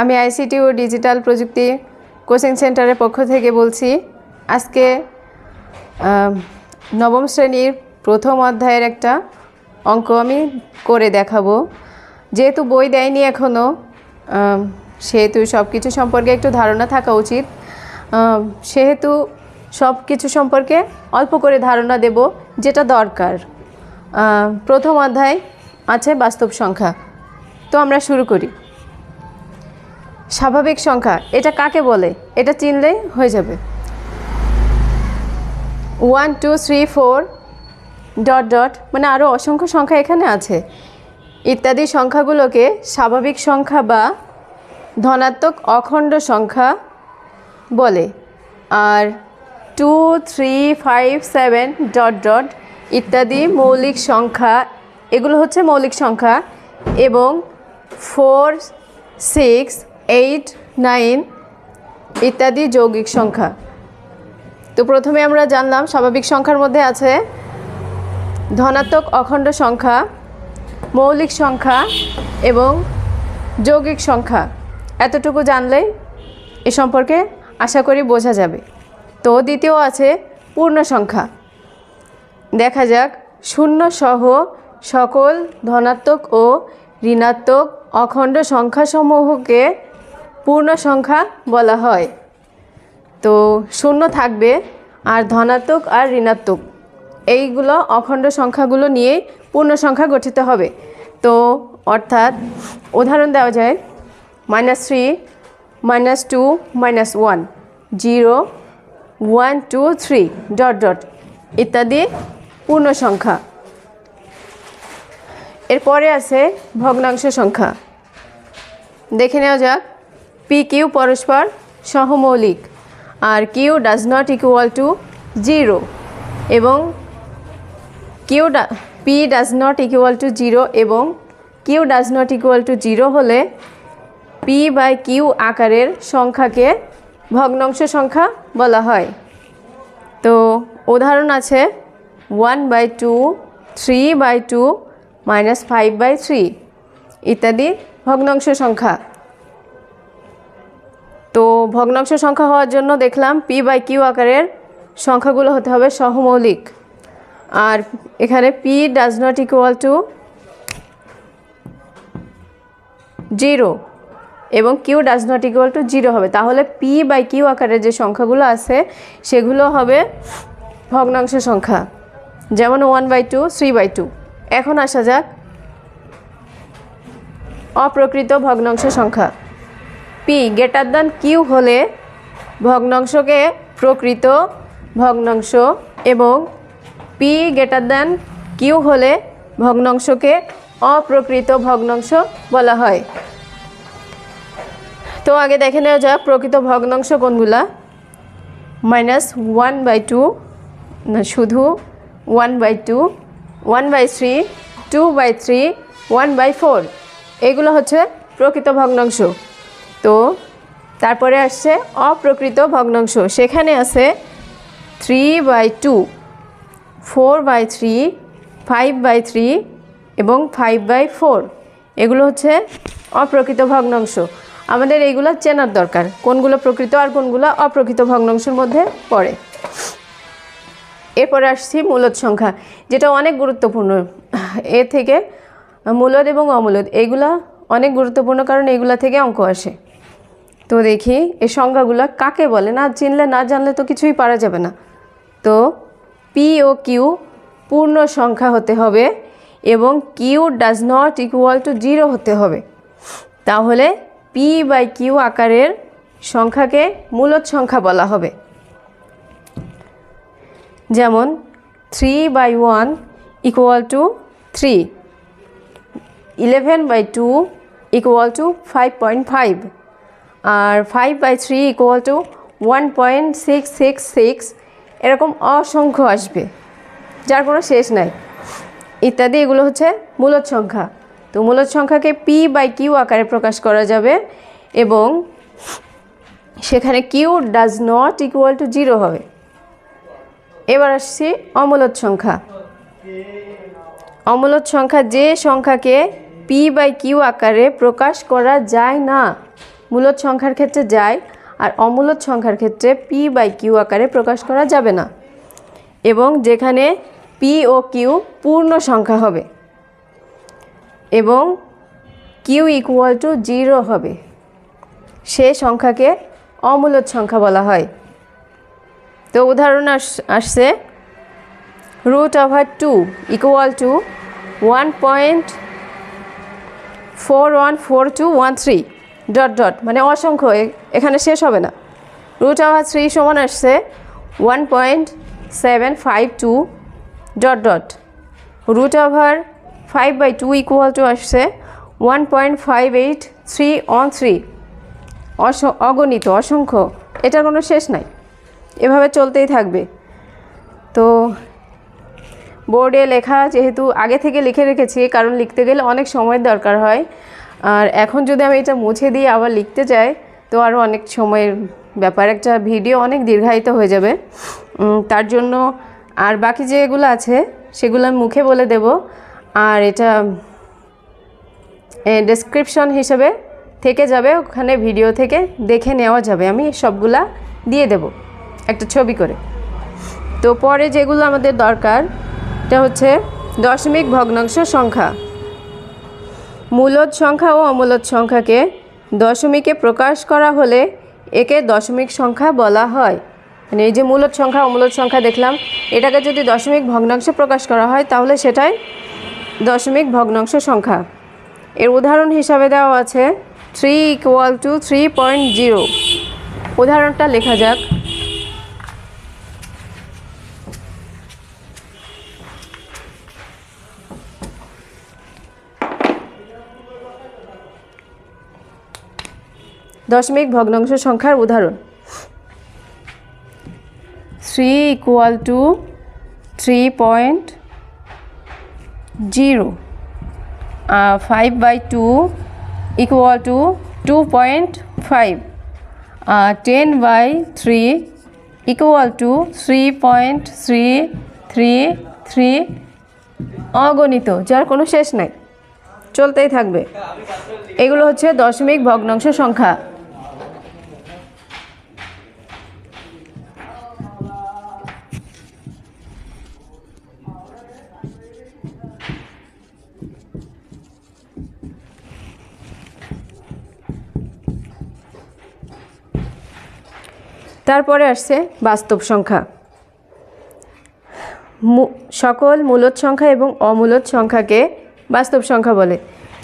আমি আইসিটি ও ডিজিটাল প্রযুক্তি কোচিং সেন্টারের পক্ষ থেকে বলছি, আজকে নবম শ্রেণির প্রথম অধ্যায়ের একটা অঙ্ক আমি করে দেখাবো। যেহেতু বই দেয়নি এখনও সেহেতু সব কিছু সম্পর্কে একটু ধারণা থাকা উচিত। সেহেতু সব কিছু সম্পর্কে অল্প করে ধারণা দেব, যেটা দরকার। প্রথম অধ্যায় আছে বাস্তব সংখ্যা। তো আমরা শুরু করি। স্বাভাবিক সংখ্যা, এটা কাকে বলে? এটা চিনলেই হয়ে যাবে। One two three four dot dot মানে আরও অসংখ্য সংখ্যা এখানে আছে। ইত্যাদি সংখ্যাগুলোকে স্বাভাবিক সংখ্যা বা ধনাত্মক অখণ্ড সংখ্যা বলে। আর two three five seven dot dot ইত্যাদি মৌলিক সংখ্যা, এগুলো হচ্ছে মৌলিক সংখ্যা এবং ফোর সিক্স এইট নাইন ইত্যাদি যৌগিক সংখ্যা। তো প্রথমে আমরা জানলাম স্বাভাবিক সংখ্যার মধ্যে আছে ধনাত্মক অখণ্ড সংখ্যা, মৌলিক সংখ্যা এবং যৌগিক সংখ্যা। এতটুকু জানলেই এ সম্পর্কে আশা করি বোঝা যাবে। তো দ্বিতীয় আছে পূর্ণ সংখ্যা। দেখা যাক, শূন্য সহ সকল ধনাত্মক ও ঋণাত্মক অখণ্ড সংখ্যাসমূহকে পূর্ণ সংখ্যা বলা হয়। তো শূন্য থাকবে আর ধনাত্মক আর ঋণাত্মক। এইগুলো অখণ্ড সংখ্যাগুলো নিয়ে পূর্ণ সংখ্যা গঠিত হবে। তো অর্থাৎ উদাহরণ দেওয়া যায় minus three minus two minus one zero one two three dot dot ইত্যাদি পূর্ণ সংখ্যা। এরপরে আছে ভগ্নাংশ সংখ্যা। দেখে নেওয়া যাক পি কিউ পরস্পর সহমৌলিক। আর Q does not equal to zero এবং Q P does not equal to zero এবং Q does not equal to zero হলে পি বাই কিউ আকারের সংখ্যাকে ভগ্নাংশ সংখ্যা বলা হয়। তো উদাহরণ আছে one by two three by two minus five by three ইত্যাদি ভগ্নাংশ সংখ্যা। তো ভগ্নাংশ সংখ্যা হওয়ার জন্য দেখলাম পি বাই কিউ আকারের সংখ্যাগুলো হতে হবে সহমৌলিক। আর এখানে P does not equal to zero এবং Q does not equal to zero হবে। তাহলে পি বাই কিউ আকারের যে সংখ্যাগুলো আছে, সেগুলো হবে ভগ্নাংশ সংখ্যা। যেমন one by two three by two এখন আসা যাক অপ্রকৃত ভগ্নাংশ সংখ্যা। পি, গ্রেটার দ্যান কিউ হলে ভগ্নাংশকে প্রকৃত ভগ্নাংশ এবং পি, গ্রেটার দ্যান কিউ হলে ভগ্নাংশকে অপ্রকৃত ভগ্নাংশ বলা হয়। তো আগে দেখে নেওয়া যাক প্রকৃত ভগ্নাংশ কোনগুলা। মাইনাস ওয়ান বাই টু শুধু one by two, one by three, two by three, one by four. এগুলো হচ্ছে প্রকৃত ভগ্নাংশ। তো তারপরে আসছে অপ্রকৃত ভগ্নাংশ। সেখানে আছে three by two four by three five by three এবং ফাইভ বাই ফোর এগুলো হচ্ছে অপ্রকৃত ভগ্নাংশ। আমাদের এইগুলো চেনার দরকার, কোনগুলো প্রকৃত আর কোনগুলো অপ্রকৃত ভগ্নাংশের মধ্যে পড়ে। এরপরে আসছি মূলদ সংখ্যা, যেটা অনেক গুরুত্বপূর্ণ। এ থেকে মূলদ এবং অমূলদ এইগুলা অনেক গুরুত্বপূর্ণ কারণ এইগুলা থেকে অঙ্ক আসে। তো দেখি এই সংখ্যাগুলো কাকে বলে? না চিনলে, না জানলে তো কিছুই পারা যাবে না। তো পি ও কিউ পূর্ণ সংখ্যা হতে হবে এবং Q does not equal to zero হতে হবে। তাহলে পি বাই কিউ আকারের সংখ্যাকে মূলত সংখ্যা বলা হবে। যেমন three by one equal to three eleven by two equal to five point five R five by three equal to one point six six six এরকম অসংখ্য আসবে, যার কোনো শেষ নাই। ইত্যাদি এগুলো হচ্ছে মূলদ সংখ্যা। তো মূলদ সংখ্যাকে পি বাই কিউ আকারে প্রকাশ করা যাবে এবং সেখানে Q does not equal to zero হবে। এবার আসছি অমূলদ সংখ্যা। অমূলদ সংখ্যা যে সংখ্যাকে পি বাই কিউ আকারে প্রকাশ করা যায় না। মূলদ সংখ্যার ক্ষেত্রে যায় আর অমূলদ সংখ্যার ক্ষেত্রে পি বাই কিউ আকারে প্রকাশ করা যাবে না। এবং যেখানে পি ও কিউ পূর্ণ সংখ্যা হবে এবং কিউ ইকুয়াল টু জিরো হবে। সে সংখ্যাকে অমূলদ সংখ্যা বলা হয়। তো উদাহরণ আস- আসছে root over two equal to one point four one four two one three dot dot মানে অসংখ্য এখানে শেষ হবে না। রুট ওভার থ্রি সমান আসছে one point seven five two dot dot root over five by two equal to আসছে one point five eight three on three অস, অগণিত, অসংখ্য, এটার কোনো শেষ নাই। এভাবে চলতেই থাকবে। তো বোর্ডে লেখা যেহেতু আগে থেকে লিখে রেখেছি, কারণ লিখতে গেলে অনেক সময়ের দরকার হয়। আর এখন যদি আমি এটা মুছে দিয়ে আবার লিখতে যাই তো আরও অনেক সময়ের ব্যাপার। একটা ভিডিও অনেক দীর্ঘায়িত হয়ে যাবে। তার জন্য আর বাকি যেগুলো আছে, সেগুলো আমি মুখে বলে দেব। আর এটা ডেসক্রিপশন হিসেবে থেকে যাবে, ওখানে ভিডিও থেকে দেখে নেওয়া যাবে। আমি সবগুলা দিয়ে দেব, একটা ছবি করে। তো পরে যেগুলো আমাদের দরকার, এটা হচ্ছে দশমিক ভগ্নাংশ সংখ্যা। মূলদ সংখ্যা ও অমূলদ সংখ্যাকে দশমিকে প্রকাশ করা হলে একে দশমিক সংখ্যা বলা হয়। মানে এই যে মূলদ সংখ্যা, অমূলদ সংখ্যা দেখলাম, এটাকে যদি দশমিক ভগ্নাংশে প্রকাশ করা হয়, তাহলে সেটাই দশমিক ভগ্নাংশ সংখ্যা। এর উদাহরণ হিসাবে দেওয়া আছে three equal to three point zero উদাহরণটা লেখা যাক। দশমিক ভগ্নাংশ সংখ্যার উদাহরণ। Three equal to three point zero five by two equal to two point five ten by three equal to three point three three three অগণিত, যার কোনো শেষ নাই, চলতেই থাকবে। এগুলো হচ্ছে দশমিক ভগ্নাংশ সংখ্যা। তারপরে আসছে বাস্তব সংখ্যা। সকল মূলত সংখ্যা এবং অমূলত সংখ্যাকে বাস্তব সংখ্যা বলে।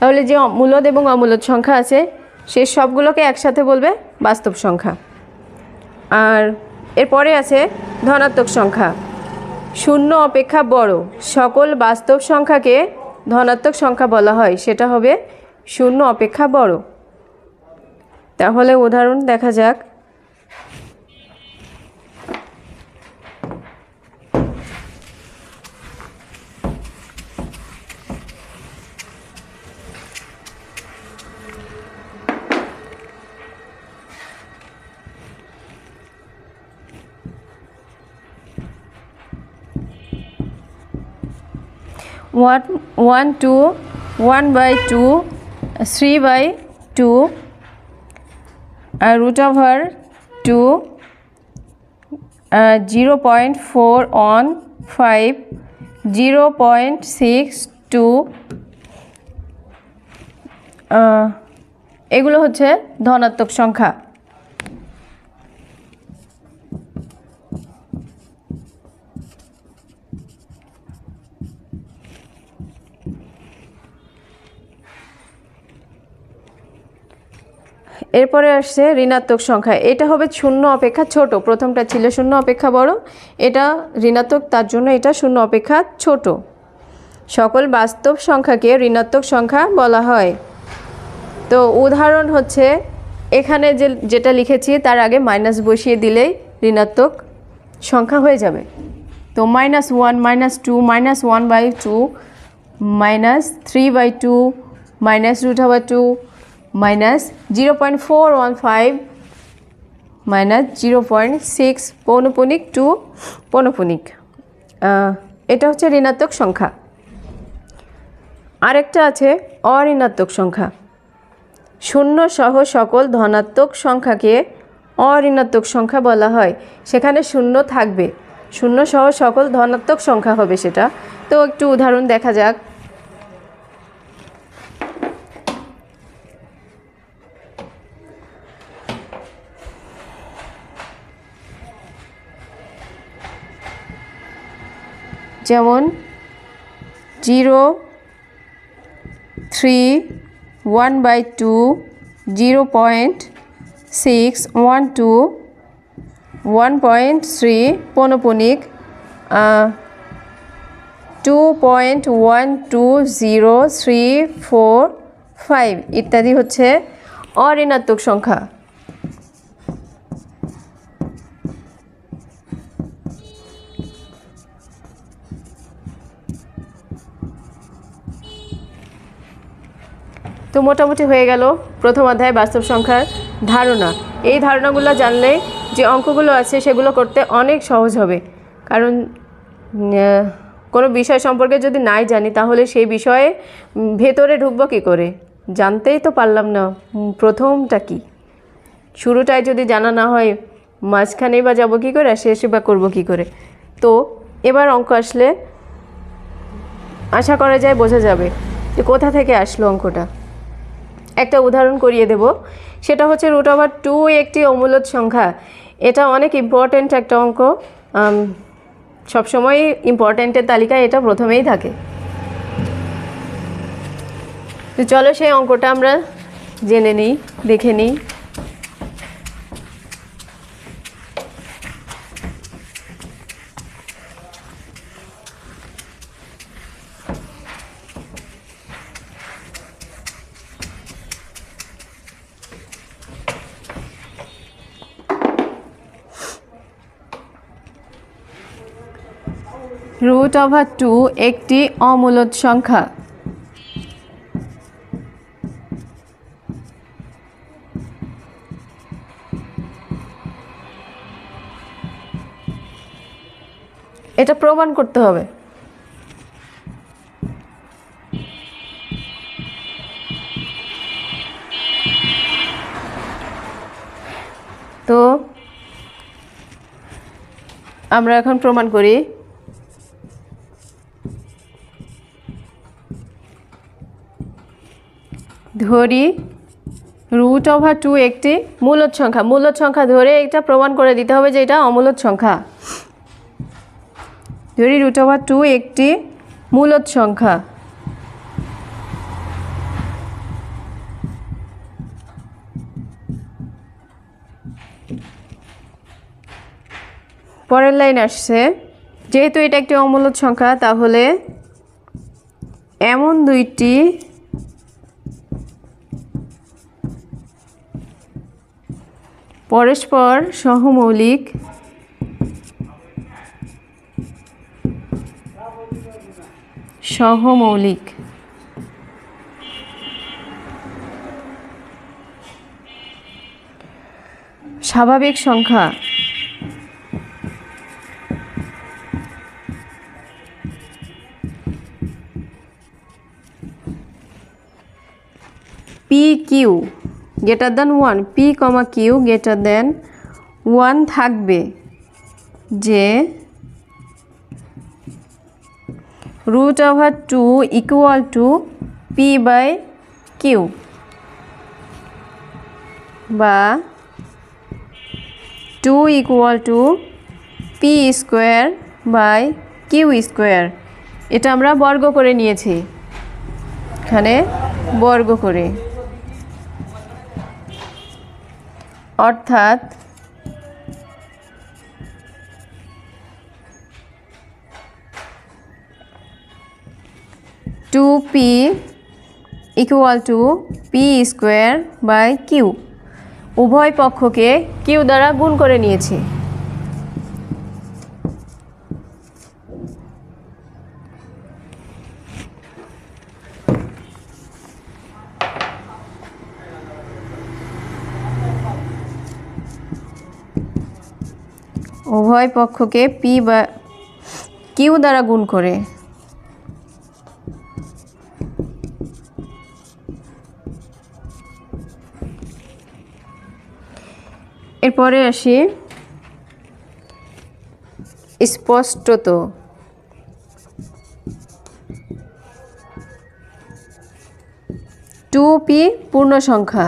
তাহলে যে মূলদ এবং অমূলত সংখ্যা আছে, সে সবগুলোকে একসাথে বলবে বাস্তব সংখ্যা। আর এরপরে আছে ধনাত্মক সংখ্যা। শূন্য অপেক্ষা বড়। সকল বাস্তব সংখ্যাকে ধনাত্মক সংখ্যা বলা হয়, সেটা হবে শূন্য অপেক্ষা বড়। তাহলে উদাহরণ দেখা যাক। One one, two, one by two, three by two root over two zero point four one five zero point six two এগুলো হচ্ছে ধনাত্মক সংখ্যা। এরপরে আসছে ঋণাত্মক সংখ্যা। এটা হবে শূন্য অপেক্ষা ছোট। প্রথমটা ছিল শূন্য অপেক্ষা বড়। এটা ঋণাত্মক, তার জন্য এটা শূন্য অপেক্ষা ছোট। সকল বাস্তব সংখ্যাকে ঋণাত্মক সংখ্যা বলা হয়। তো উদাহরণ হচ্ছে, এখানে যে, যেটা লিখেছি, তার আগে মাইনাস বসিয়ে দিলেই ঋণাত্মক সংখ্যা হয়ে যাবে। তো minus one minus two minus one by two minus three by two minus root over two minus zero point four one five minus zero point six পৌনপুনিক two পৌনপুনিক। আহ, এটা হচ্ছে ঋণাত্মক সংখ্যা। আরেকটা আছে অঋণাত্মক সংখ্যা। শূন্য সহ সকল ধনাত্মক সংখ্যাকে অঋণাত্মক সংখ্যা বলা হয়। সেখানে শূন্য থাকবে। শূন্য সহ সকল ধনাত্মক সংখ্যা হবে সেটা। তো একটু উদাহরণ দেখা যাক। যেমন zero three one by two, zero point six one two, one point three পনপনিক two point one two zero three four five ইত্যাদি হচ্ছে অঋণাত্মক সংখ্যা। মোটামুটি হয়ে গেল প্রথম অধ্যায় বাস্তব সংখ্যার ধারণা। এই ধারণাগুলো জানলে যে অঙ্কগুলো আছে সেগুলো করতে অনেক সহজ হবে। কারণ কোনো বিষয় সম্পর্কে যদি নাই জানি, তাহলে সেই বিষয়ে ভেতরে ঢুকবো কী করে? জানতেই তো পারলাম না প্রথমটা কি? শুরুটাই যদি জানা না হয়, মাঝখানেই বা যাব কী করে আর শেষে বা করব কী করে? তো এবার অঙ্ক আসলে আশা করা যায় বোঝা যাবে যে কোথা থেকে আসলো অঙ্কটা। একটা উদাহরণ করিয়ে দেব। সেটা হচ্ছে রুট ওভার টু একটি অমূলত সংখ্যা। এটা অনেক ইম্পর্ট্যান্ট একটা অঙ্ক। সবসময় ইম্পর্ট্যান্টের তালিকায় এটা প্রথমেই থাকে। চলো সেই অঙ্কটা আমরা জেনে নিই, দেখে নিই। রুট ওভার টু একটি অমূলত সংখ্যা। এটা প্রমাণ করতে হবে। তো আমরা এখন প্রমাণ করি ধরি রুট ওভার টু একটি মূলত সংখ্যা। মূলত সংখ্যা ধরে এটা প্রমাণ করে দিতে হবে যে এটা অমূলত সংখ্যা। ধরি রুট ওভার টু একটি মূলত সংখ্যা। পরের লাইন আসছে। যেহেতু এটা একটি অমূলত সংখ্যা, তাহলে এমন দুইটি পরস্পর সহমৌলিক সহমৌলিক। স্বাভাবিক সংখ্যা। P Q. Greater than one P comma Q greater than one থাকবে যে root over two equal to P by Q বা two equal to P square by Q square এটা আমরা বর্গ করে নিয়েছি। এখানে বর্গ করে। অর্থাৎ two P equal to P square by Q উভয় পক্ষকে কিউ দ্বারা গুণ করে নিয়েছি। উভয় পক্ষকে পি বা কিউ দ্বারা গুণ করে। এরপরে আসি স্পষ্টত। টু পি পূর্ণ সংখ্যা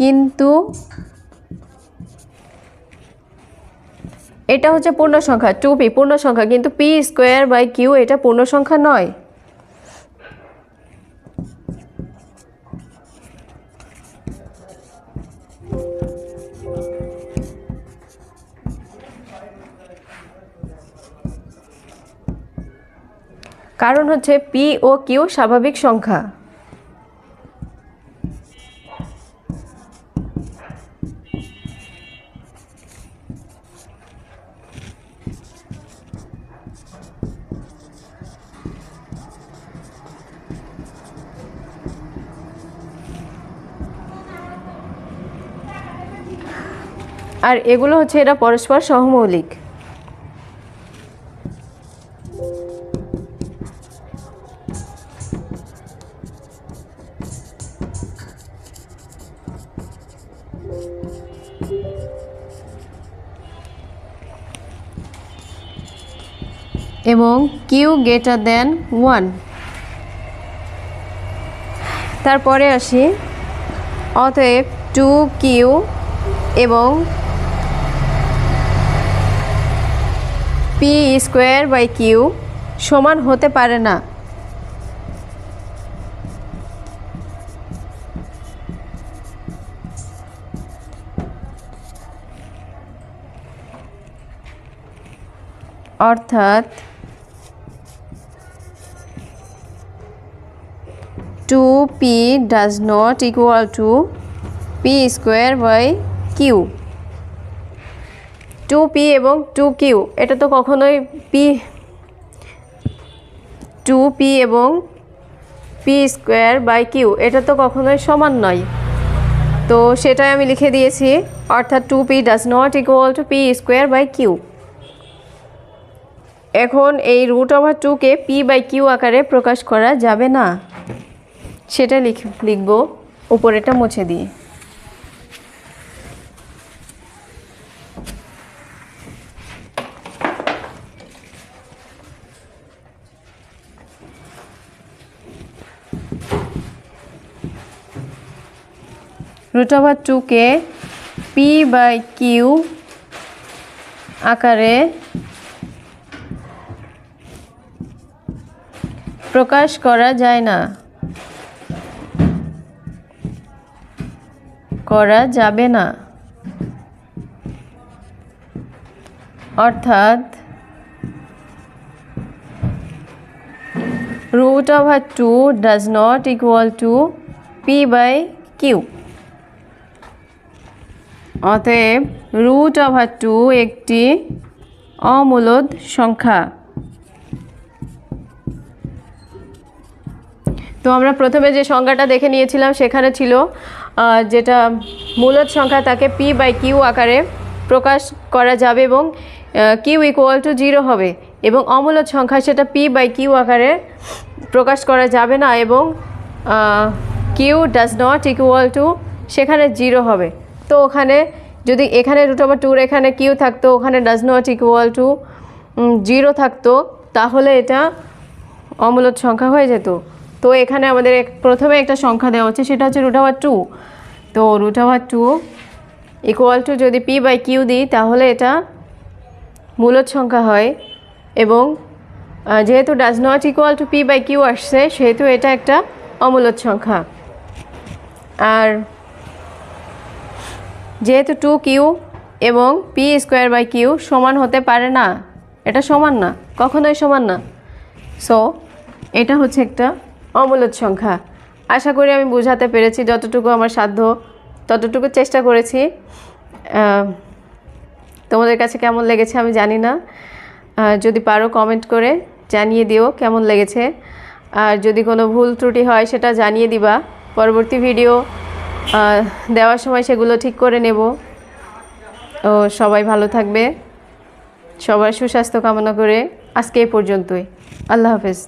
কিন্তু এটা হচ্ছে পূর্ণ সংখ্যা টু পি পূর্ণ সংখ্যা। কিন্তু পি স্কোয়ার বাই কিউ এটা পূর্ণ সংখ্যা নয়। কারণ হচ্ছে পি ও কিউ স্বাভাবিক সংখ্যা। আর এগুলো হচ্ছে এরা পরস্পর সহমৌলিক। এবং কিউ গ্রেটার দেন ওয়ান। তারপরে আসি, অতএব টু কিউ এবং পি স্কোয়ার বাই কিউ সমান হতে পারে না। অর্থাৎ two P does not equal to P square by Q two P এবং টু কিউ এটা তো কখনোই পি টু পি এবং পি স্কোয়ার বাই কিউ এটা তো কখনোই সমান নয়। তো সেটাই আমি লিখে দিয়েছি, অর্থাৎ two P does not equal to P square by Q এখন এই রুট ওভার টুকে পি বাই কিউ আকারে প্রকাশ করা যাবে না। সেটা লিখ, লিখব উপরেটা মুছে দিয়ে রুট ওভার টুকে পি বাই কিউ আকারে প্রকাশ করা যায় না। করা যাবে না। অর্থাৎ root over 2 does not equal to p by q অতএব রুট ওভার টু একটি অমূলদ সংখ্যা। তো আমরা প্রথমে যে সংখ্যাটা দেখে নিয়েছিলাম, সেখানে ছিল যেটা মূলদ সংখ্যা তাকে পি বাই কিউ আকারে প্রকাশ করা যাবে এবং কিউ ইকুয়াল টু জিরো হবে এবং অমূলদ সংখ্যা সেটা পি বাই কিউ আকারে প্রকাশ করা যাবে না এবং Q does not equal to সেখানে জিরো হবে। তো ওখানে যদি এখানে রুট ওভার টুর এখানে কিউ থাকতো, ওখানে does not equal to zero থাকতো, তাহলে এটা অমূলদ সংখ্যা হয়ে যেত। তো এখানে আমাদের প্রথমে একটা সংখ্যা দেওয়া হচ্ছে, সেটা হচ্ছে রুট ওভার টু তো root over two equal to যদি পি বাই কিউ দিই, তাহলে এটা মূলত সংখ্যা হয় এবং যেহেতু does not equal to P by Q আসছে, সেহেতু এটা একটা অমূলদ সংখ্যা। আর যেহেতু টু কিউ এবং পি স্কোয়ার বাই কিউ সমান হতে পারে না, এটা সমান না, কখনোই সমান না। সো এটা হচ্ছে একটা অমূলদ সংখ্যা। আশা করি আমি বোঝাতে পেরেছি যতটুকু আমার সাধ্য, ততটুকু চেষ্টা করেছি। তোমাদের কাছে কেমন লেগেছে আমি জানি না। যদি পারো কমেন্ট করে জানিয়ে দিও কেমন লেগেছে। আর যদি কোনো ভুল ত্রুটি হয় সেটা জানিয়ে দিবা। পরবর্তী ভিডিও দেওয়ার সময় সেগুলো ঠিক করে নেব। ও সবাই ভালো থাকবে। সবার সুস্বাস্থ্য কামনা করে আজকে এই পর্যন্তই। আল্লাহ হাফেজ।